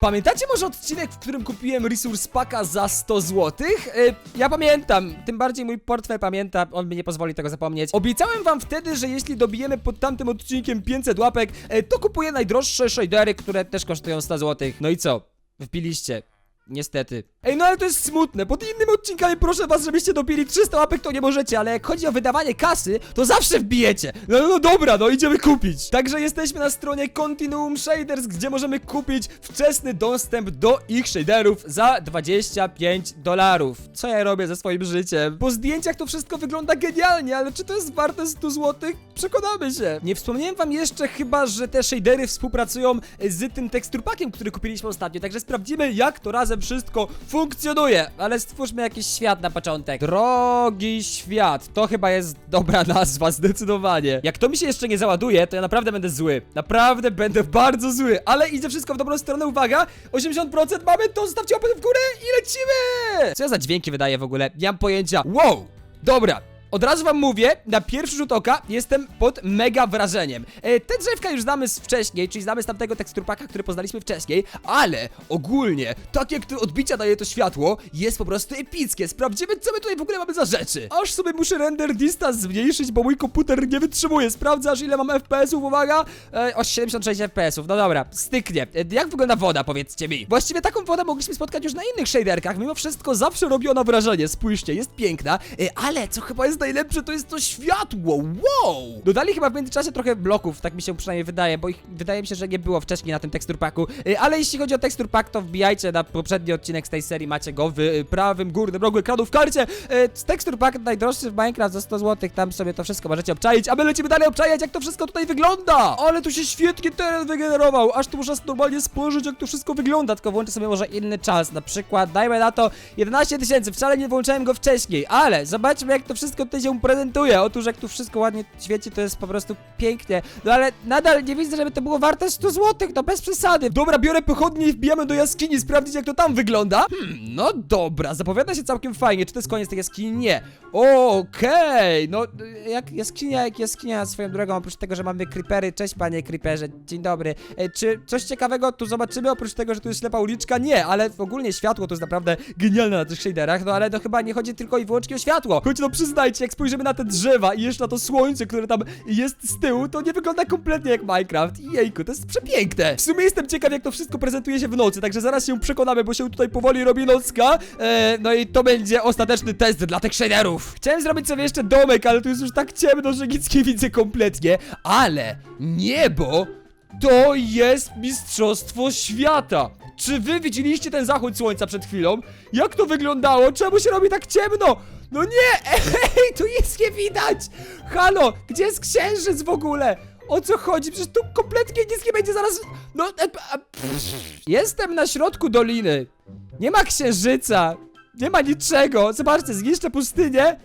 Pamiętacie może odcinek, w którym kupiłem Resource Packa za 100 zł? Yy, ja pamiętam, tym bardziej mój portfel pamięta, on mi nie pozwoli tego zapomnieć. Obiecałem wam wtedy, że jeśli dobijemy pod tamtym odcinkiem 500 łapek, yy, to kupuję najdroższe shadery, które też kosztują 100 zł. No i co? Wpiliście. Niestety. Ej, no ale to jest smutne. Pod innymi odcinkami proszę was, żebyście dobili 300 łapek, to nie możecie, ale jak chodzi o wydawanie kasy, to zawsze wbijecie. No, no, no dobra, no idziemy kupić. Także jesteśmy na stronie Continuum Shaders, gdzie możemy kupić wczesny dostęp do ich shaderów za 25 dolarów. Co ja robię ze swoim życiem? Po zdjęciach to wszystko wygląda genialnie, ale czy to jest warte 100 zł? Przekonamy się. Nie wspomniałem wam jeszcze chyba, że te shadery współpracują z tym teksturpakiem, który kupiliśmy ostatnio, także sprawdzimy jak to razem wszystko funkcjonuje. Ale stwórzmy jakiś świat na początek. Drogi świat, to chyba jest dobra nazwa, zdecydowanie. Jak to mi się jeszcze nie załaduje, to ja naprawdę będę zły. Naprawdę będę bardzo zły, ale idzie wszystko w dobrą stronę, uwaga! 80% mamy, to zostawcie łapę w górę i lecimy! Co ja za dźwięki wydaję w ogóle? Nie mam pojęcia. Wow! Dobra, od razu wam mówię, na pierwszy rzut oka jestem pod mega wrażeniem. E, te drzewka już znamy z wcześniej, czyli znamy z tamtego teksturpaka, który poznaliśmy wcześniej, ale ogólnie, tak jak to odbicia daje to światło, jest po prostu epickie. Sprawdzimy, co my tutaj w ogóle mamy za rzeczy. Aż sobie muszę render distance zmniejszyć, bo mój komputer nie wytrzymuje. Sprawdzę, aż ile mam FPS-ów, uwaga. E, o 76 FPS-ów, no dobra, styknie. E, jak wygląda woda, powiedzcie mi? Właściwie taką wodę mogliśmy spotkać już na innych shaderkach, mimo wszystko zawsze robi ona wrażenie. Spójrzcie, jest piękna, e, ale co chyba jest najlepsze, to jest to światło. Wow! Dodali chyba w międzyczasie trochę bloków, tak mi się przynajmniej wydaje, bo ich wydaje mi się, że nie było wcześniej na tym tekstur packu. E, Ale jeśli chodzi o tekstur pack, to wbijajcie na poprzedni odcinek z tej serii, macie go w e, prawym górnym rogu ekranu w karcie. E, Tekstur pack najdroższy w Minecraft za 100 zł, tam sobie to wszystko możecie obczaić, a my lecimy dalej obczajać, jak to wszystko tutaj wygląda. Ale tu się świetnie teren wygenerował, aż tu muszę normalnie spojrzeć, jak to wszystko wygląda, tylko włączę sobie może inny czas, na przykład dajmy na to 11 tysięcy, wcale nie włączałem go wcześniej, ale zobaczmy, jak to wszystko tutaj się prezentuje. Otóż jak tu wszystko ładnie świeci, to jest po prostu pięknie. No ale nadal nie widzę, żeby to było warte 100 zł, no bez przesady. Dobra, biorę pochodnie i wbijamy do jaskini, sprawdzić jak to tam wygląda. Hmm, no dobra, zapowiada się całkiem fajnie. Czy to jest koniec tej jaskini? Nie. Okej, no jak jaskinia, jak jaskinia swoją drogą, oprócz tego, że mamy creepery. Cześć panie creeperze, dzień dobry. E, czy coś ciekawego tu zobaczymy, oprócz tego, że tu jest ślepa uliczka? Nie, ale ogólnie światło to jest naprawdę genialne na tych shaderach, no ale to chyba nie chodzi tylko i wyłącznie o światło. Choć no przyznajcie, jak spojrzymy na te drzewa i jeszcze na to słońce, które tam jest z tyłu, to nie wygląda kompletnie jak Minecraft. Jejku, to jest przepiękne. W sumie jestem ciekaw, jak to wszystko prezentuje się w nocy, także zaraz się przekonamy, bo się tutaj powoli robi nocka. E, no i to będzie ostateczny test dla tych shaderów. Chciałem zrobić sobie jeszcze domek, ale tu jest już tak ciemno, że nic nie widzę kompletnie. Ale niebo to jest mistrzostwo świata. Czy wy widzieliście ten zachód słońca przed chwilą? Jak to wyglądało? Czemu się robi tak ciemno? No nie! Ej, tu nic nie widać! Halo, gdzie jest księżyc w ogóle? O co chodzi? Przecież tu kompletnie nic nie będzie zaraz... No... E, a. Jestem na środku doliny. Nie ma księżyca. Nie ma niczego. Zobaczcie, zniszczę pustynię.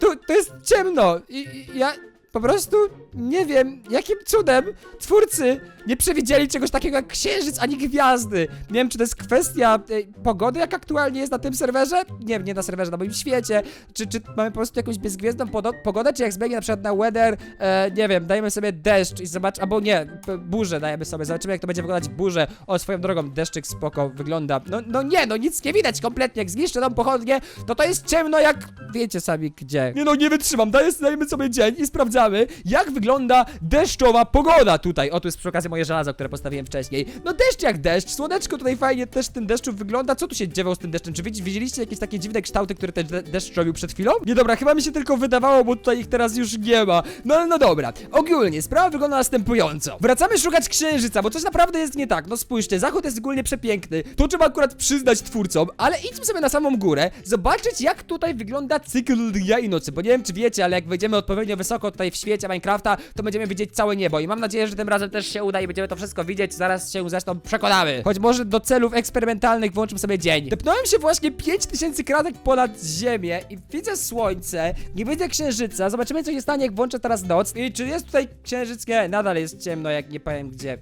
Tu, tu jest ciemno. I, i ja po prostu nie wiem, jakim cudem twórcy nie przewidzieli czegoś takiego jak księżyc ani gwiazdy. Nie wiem, czy to jest kwestia e, pogody, jak aktualnie jest na tym serwerze? Nie, nie na serwerze, na moim świecie. Czy, czy mamy po prostu jakąś bezgwiezdną pogodę, czy jak zmieni na przykład na weather, e, nie wiem, dajemy sobie deszcz i zobacz, albo nie, burzę dajemy sobie, zobaczymy jak to będzie wyglądać burzę. O, swoją drogą, deszczyk spoko wygląda. No, no nie, no nic nie widać kompletnie, jak zniszczę tą pochodnię, to to jest ciemno jak, wiecie sami gdzie. Nie no, nie wytrzymam, dajemy sobie dzień i sprawdzamy, jak wygląda deszczowa pogoda tutaj. O, tu jest przy okazji moje żelazo, które postawiłem wcześniej. No deszcz jak deszcz, słoneczko tutaj fajnie też tym deszczu wygląda. Co tu się dzieło z tym deszczem? Czy widz- widzieliście jakieś takie dziwne kształty, które ten de- deszcz robił przed chwilą? Nie dobra, chyba mi się tylko wydawało, bo tutaj ich teraz już nie ma. No ale no dobra. Ogólnie, sprawa wygląda następująco. Wracamy szukać księżyca, bo coś naprawdę jest nie tak. No spójrzcie, zachód jest ogólnie przepiękny. To trzeba akurat przyznać twórcom, ale idźmy sobie na samą górę, zobaczyć jak tutaj wygląda cykl dnia i nocy, bo nie wiem czy wiecie, ale jak wejdziemy odpowiednio wysoko tutaj w świecie Minecrafta, to będziemy widzieć całe niebo i mam nadzieję, że tym razem też się uda i będziemy to wszystko widzieć, zaraz się zresztą przekonamy. Choć może do celów eksperymentalnych włączmy sobie dzień. Depnąłem się właśnie 5000 kratek ponad ziemię i widzę słońce, nie widzę księżyca, zobaczymy co się stanie jak włączę teraz noc i czy jest tutaj księżyc? Nie, nadal jest ciemno, jak nie powiem gdzie.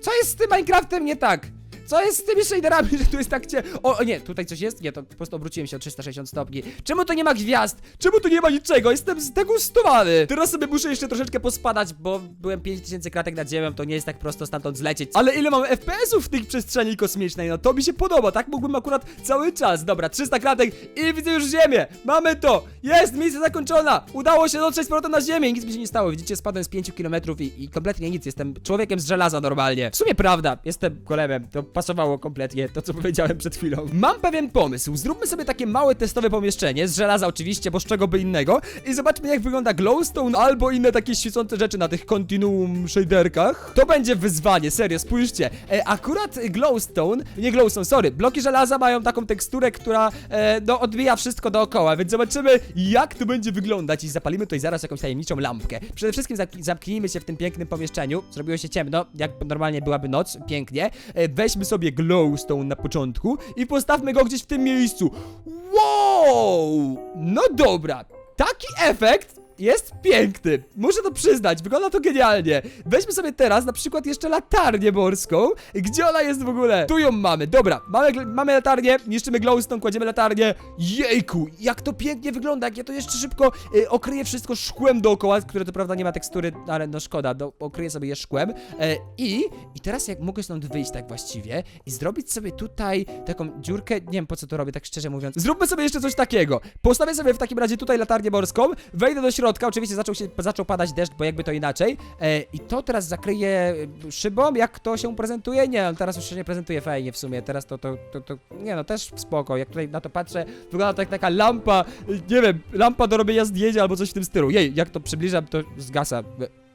Co jest z tym Minecraftem nie tak? Co jest z tymi shaderami, że tu jest tak cie... O, o nie, tutaj coś jest? Nie, to po prostu obróciłem się o 360 stopni. Czemu to nie ma gwiazd? Czemu tu nie ma niczego? Jestem zdegustowany. Teraz sobie muszę jeszcze troszeczkę pospadać, bo byłem 5000 kratek nad ziemią, to nie jest tak prosto stamtąd zlecieć. Ale ile mam FPS-ów w tej przestrzeni kosmicznej? No to mi się podoba, tak mógłbym akurat cały czas. Dobra, 300 kratek i widzę już ziemię. Mamy to. Jest, misja zakończona. Udało się dotrzeć z powrotem na ziemię. Nic mi się nie stało. Widzicie, spadłem z 5 km i, i kompletnie nic. Jestem człowiekiem z żelaza normalnie. W sumie prawda, jestem golemem. To pasowało kompletnie, to co powiedziałem przed chwilą. Mam pewien pomysł. Zróbmy sobie takie małe testowe pomieszczenie, z żelaza oczywiście, bo z czego by innego. I zobaczmy jak wygląda glowstone albo inne takie świecące rzeczy na tych continuum shaderkach. To będzie wyzwanie, serio, spójrzcie. E, akurat glowstone, nie glowstone, sorry, bloki żelaza mają taką teksturę, która e, no odbija wszystko dookoła, więc zobaczymy jak to będzie wyglądać i zapalimy tutaj zaraz jakąś tajemniczą lampkę. Przede wszystkim zamk- zamknijmy się w tym pięknym pomieszczeniu. Zrobiło się ciemno, jak normalnie byłaby noc, pięknie. E, weźmy sobie glowstone na początku i postawmy go gdzieś w tym miejscu. Wow! No dobra, taki efekt jest piękny. Muszę to przyznać, wygląda to genialnie. Weźmy sobie teraz na przykład jeszcze latarnię morską. Gdzie ona jest w ogóle? Tu ją mamy. Dobra, mamy, mamy latarnię, niszczymy glowstone, kładziemy latarnię. Jejku, jak to pięknie wygląda, jak ja to jeszcze szybko y, okryję wszystko szkłem dookoła, które to prawda nie ma tekstury, ale no szkoda, do, okryję sobie je szkłem. E, I, I teraz jak mogę stąd wyjść tak właściwie i zrobić sobie tutaj taką dziurkę, nie wiem po co to robię, tak szczerze mówiąc. Zróbmy sobie jeszcze coś takiego. Postawię sobie w takim razie tutaj latarnię morską, wejdę do środka, oczywiście zaczął, się, zaczął padać deszcz, bo jakby to inaczej. E, I to teraz zakryję y, szybą, jak to się prezentuje? Nie, no teraz już się nie prezentuje fajnie w sumie, teraz to, to, to, to, nie no, też spoko, jak tutaj na to patrzę, wygląda to jak taka lampa, nie wiem, lampa do robienia zdjęć albo coś w tym stylu. Jej, jak to przybliżam, to zgasa.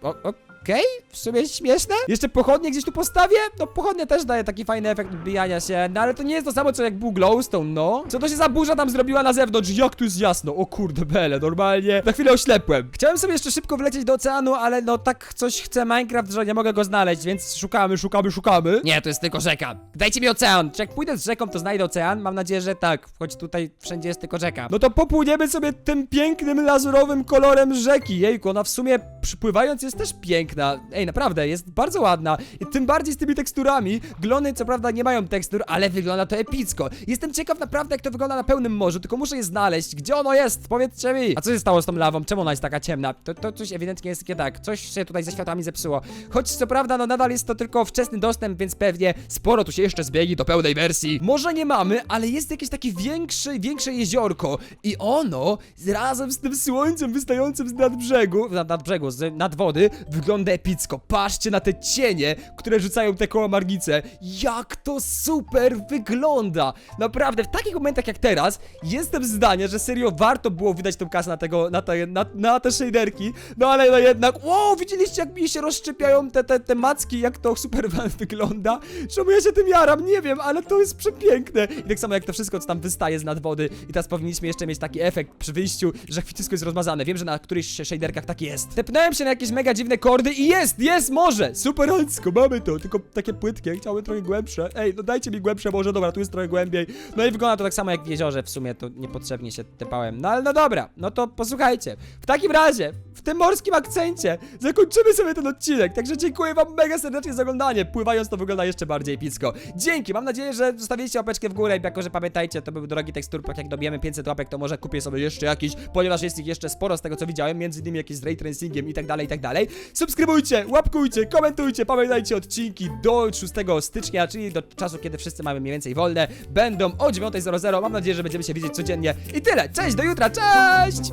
O, Okej, w sumie śmieszne. Jeszcze pochodnie gdzieś tu postawię? No pochodnia też daje taki fajny efekt odbijania się, no ale to nie jest to samo co jak był glowstone, no. Co to się za burza tam zrobiła na zewnątrz? Jak tu jest jasno? O kurde bele, normalnie. Na chwilę oślepłem. Chciałem sobie jeszcze szybko wlecieć do oceanu, ale no tak coś chce Minecraft, że nie mogę go znaleźć, więc szukamy, szukamy, szukamy. Nie, to jest tylko rzeka. Dajcie mi ocean. Czy jak pójdę z rzeką, to znajdę ocean? Mam nadzieję, że tak, choć tutaj wszędzie jest tylko rzeka. No to popłyniemy sobie tym pięknym lazurowym kolorem rzeki. Jejku, ona w sumie przypływając jest też piękna. Ej, naprawdę, jest bardzo ładna. I tym bardziej z tymi teksturami. Glony co prawda nie mają tekstur, ale wygląda to epicko. Jestem ciekaw naprawdę jak to wygląda na pełnym morzu, tylko muszę je znaleźć. Gdzie ono jest? Powiedzcie mi. A co się stało z tą lawą? Czemu ona jest taka ciemna? To, to coś ewidentnie jest nie tak. Coś się tutaj ze światłami zepsuło. Choć co prawda, no nadal jest to tylko wczesny dostęp, więc pewnie sporo tu się jeszcze zbiegi do pełnej wersji. Może nie mamy, ale jest jakieś takie większe, większe jeziorko i ono razem z tym słońcem wystającym z nadbrzegu, nad, nadbrzegu, z nad wody, wygląda epicko. Patrzcie na te cienie, które rzucają te kołamarnice. Jak to super wygląda! Naprawdę, w takich momentach jak teraz, jestem zdania, że serio warto było wydać tą kasę na tego, na te, na, na te shaderki, no ale no jednak, wow, widzieliście jak mi się rozszczepiają te, te, te macki, jak to super wygląda? Czemu ja się tym jaram? Nie wiem, ale to jest przepiękne. I tak samo jak to wszystko, co tam wystaje z nad wody i teraz powinniśmy jeszcze mieć taki efekt przy wyjściu, że wszystko jest rozmazane. Wiem, że na którychś shaderkach tak jest. Tepnąłem się na jakieś mega dziwne kordy i jest, jest morze! Super olcko, mamy to, tylko takie płytkie, chciałem trochę głębsze. Ej, no dajcie mi głębsze morze, dobra, tu jest trochę głębiej. No i wygląda to tak samo jak w jeziorze w sumie, to niepotrzebnie się tepałem. No ale no dobra, no to posłuchajcie. W takim razie, w tym morskim akcencie zakończymy sobie ten odcinek, także dziękuję wam mega serdecznie za oglądanie. Pływając to wygląda jeszcze bardziej epicko. Dzięki, mam nadzieję, że zostawiliście łapeczkę w górę, jako że pamiętajcie, to był drogi teksturpak, jak dobijemy 500 łapek, to może kupię sobie jeszcze jakiś, ponieważ jest ich jeszcze sporo z tego co widziałem, między innymi jakieś z ray tracingiem i tak dalej, i tak dalej. Subskrybujcie, łapkujcie, komentujcie, pamiętajcie, odcinki do 6 stycznia, czyli do czasu, kiedy wszyscy mamy mniej więcej wolne, będą o 9.00. Mam nadzieję, że będziemy się widzieć codziennie. I tyle, cześć, do jutra, cześć!